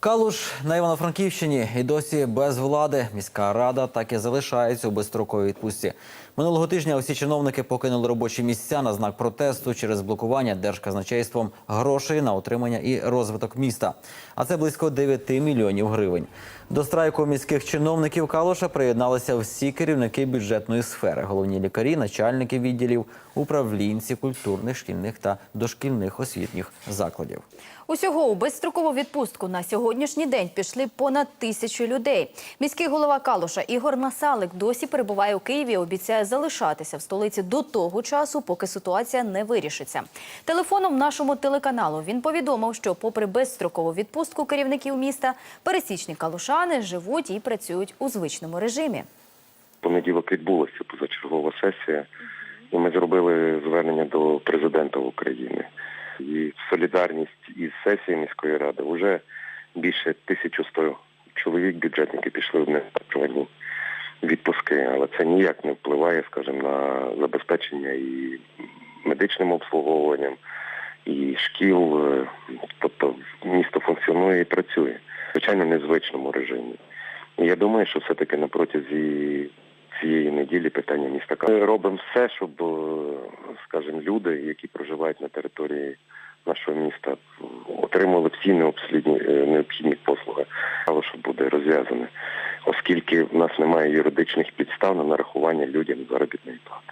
Калуш на Івано-Франківщині і досі без влади. Міська рада так і залишається у безстроковій відпустці. Минулого тижня усі чиновники покинули робочі місця на знак протесту через блокування держказначейством грошей на утримання і розвиток міста. А це близько 9 мільйонів гривень. До страйку міських чиновників Калуша приєдналися всі керівники бюджетної сфери, головні лікарі, начальники відділів, управлінці культурних, шкільних та дошкільних освітніх закладів. Усього у безстрокову відпустку на сьогоднішній день пішли понад тисячу людей. Міський голова Калуша Ігор Насалик досі перебуває у Києві. Обіцяє залишатися в столиці до того часу, поки ситуація не вирішиться. Телефоном нашому телеканалу він повідомив, що, попри безстрокову відпустку керівників міста, пересічні калушани живуть і працюють у звичному режимі. понеділок відбулася позачергова сесія, і ми зробили звернення до президента України. І солідарність із сесії міської ради вже більше 1100 чоловік, бюджетники пішли в неоплачувані відпуски, але це ніяк не впливає, скажімо, на забезпечення і медичним обслуговуванням, і шкіл. Е, Тобто місто функціонує і працює. Звичайно, не в звичному режимі. Я думаю, що все-таки на протязі цієї неділі питання міста. Ми робимо все, щоб, е, скажімо, люди, які проживають на території нашого міста, отримали всі необхідні, е, необхідні послуги, але що буде розв'язане, оскільки в нас немає юридичних підстав на нарахування людям заробітної плати.